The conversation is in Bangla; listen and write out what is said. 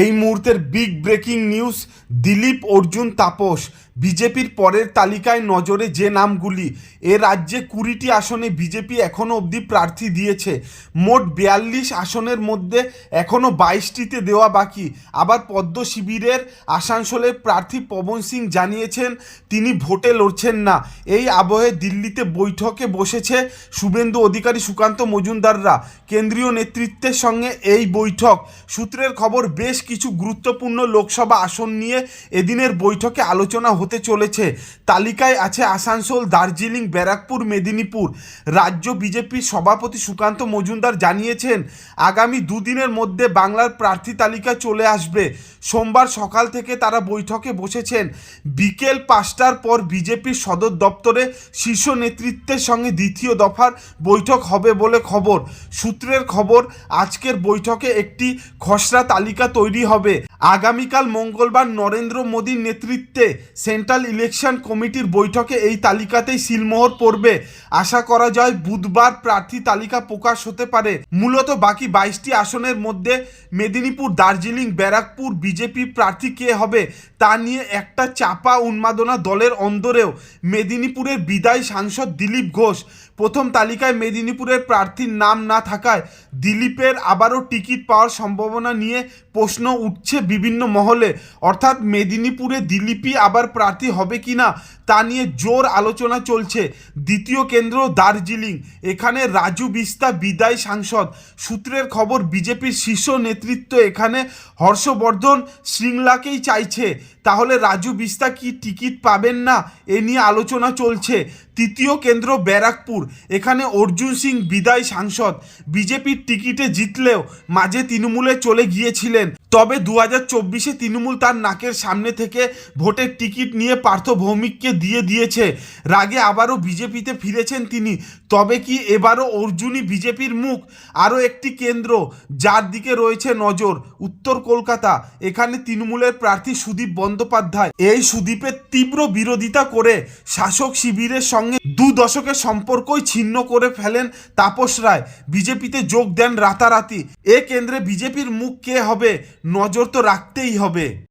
এই মুহূর্তের big breaking news Dilip Arjun Tapas. বিজেপির পরের তালিকায় নজরে যে নামগুলি। এ রাজ্যে কুড়িটি আসনে বিজেপি এখনও অবধি প্রার্থী দিয়েছে। মোট বিয়াল্লিশ আসনের মধ্যে এখনও বাইশটিতে দেওয়া বাকি। আবার পদ্ম শিবিরের আসানসোলের প্রার্থী পবন সিং জানিয়েছেন, তিনি ভোটে লড়ছেন না। এই আবহে দিল্লিতে বৈঠকে বসেছে শুভেন্দু অধিকারী সুকান্ত মজুমদাররা। কেন্দ্রীয় নেতৃত্বের সঙ্গে এই বৈঠক। সূত্রের খবর, বেশ কিছু গুরুত্বপূর্ণ লোকসভা আসন নিয়ে এদিনের বৈঠকে আলোচনা হতে চলেছে। তালিকায় আছে আসানসোল, দার্জিলিং, ব্যারাকপুর, মেদিনীপুর। রাজ্য বিজেপির সভাপতি সুকান্ত মজুমদার জানিয়েছেন, আগামী দুদিনের মধ্যে বাংলার প্রার্থী তালিকা চলে আসবে। সোমবার সকাল থেকে তারা বৈঠকে বসেছেন। বিকেল পাঁচটার পর বিজেপির সদর দপ্তরে শীর্ষ নেতৃত্বের সঙ্গে দ্বিতীয় দফার বৈঠক হবে বলে খবর। সূত্রের খবর, আজকের বৈঠকে একটি খসড়া তালিকা তৈরি হবে। আগামীকাল মঙ্গলবার নরেন্দ্র মোদীর নেতৃত্বে সেন্ট্রাল ইলেকশন কমিটির বৈঠকে এই তালিকাতেই সিলমোহর পড়বে। আশা করা যায় বুধবার প্রার্থী তালিকা প্রকাশ হতে পারে। মূলত বাকি বাইশটি আসনের মধ্যে মেদিনীপুর, দার্জিলিং, ব্যারাকপুর, বিজেপি প্রার্থী কে হবে তা নিয়ে একটা চাপা উন্মাদনা দলের অন্দরেও মেদিনীপুরের বিদায়ী সাংসদ দিলীপ ঘোষ। প্রথম তালিকায় মেদিনীপুরের প্রার্থীর নাম না থাকায় দিলীপের আবারও টিকিট পাওয়ার সম্ভাবনা নিয়ে প্রশ্ন উঠছে বিভিন্ন মহলে। অর্থাৎ মেদিনীপুরে দিলীপই আবার প্রার্থী হবে কি না তা নিয়ে জোর আলোচনা চলছে। দ্বিতীয় কেন্দ্র দার্জিলিং। এখানে রাজু বিস্তা বিদায় সাংসদ। সূত্রের খবর, বিজেপির শীর্ষ নেতৃত্ব এখানে হর্ষবর্ধন শৃঙ্গলাকেই চাইছে। তাহলে রাজু বিস্তা কি টিকিট পাবেন না? এ নিয়ে আলোচনা চলছে। তৃতীয় কেন্দ্র ব্যারাকপুর। এখানে অর্জুন সিং বিদায় সাংসদ। বিজেপির টিকিটে জিতলেও মাঝে তৃণমূলে চলে গিয়েছিলেন। তবে দু হাজার চব্বিশে তৃণমূল তার নাকের সামনে থেকে ভোটের টিকিট নিয়ে পার্থ ভৌমিককে দিয়ে দিয়েছে। রাগে আবারও বিজেপিতে ফিরেছেন তিনি। তবে কি এবারও অর্জুনই বিজেপির মুখ? আরও একটি কেন্দ্র যার দিকে রয়েছে নজর, উত্তর কলকাতা। এখানে তৃণমূলের প্রার্থী সুদীপ বন্দ্যোপাধ্যায় এই সুদীপের তীব্র বিরোধিতা করে শাসক শিবিরের সঙ্গে দু দশকের সম্পর্কই ছিন্ন করে ফেলেন তাপস রায়। বিজেপিতে যোগ দেন রাতারাতি। এ কেন্দ্রে বিজেপির মুখ কে হবে? নজর তো রাখতেই হবে।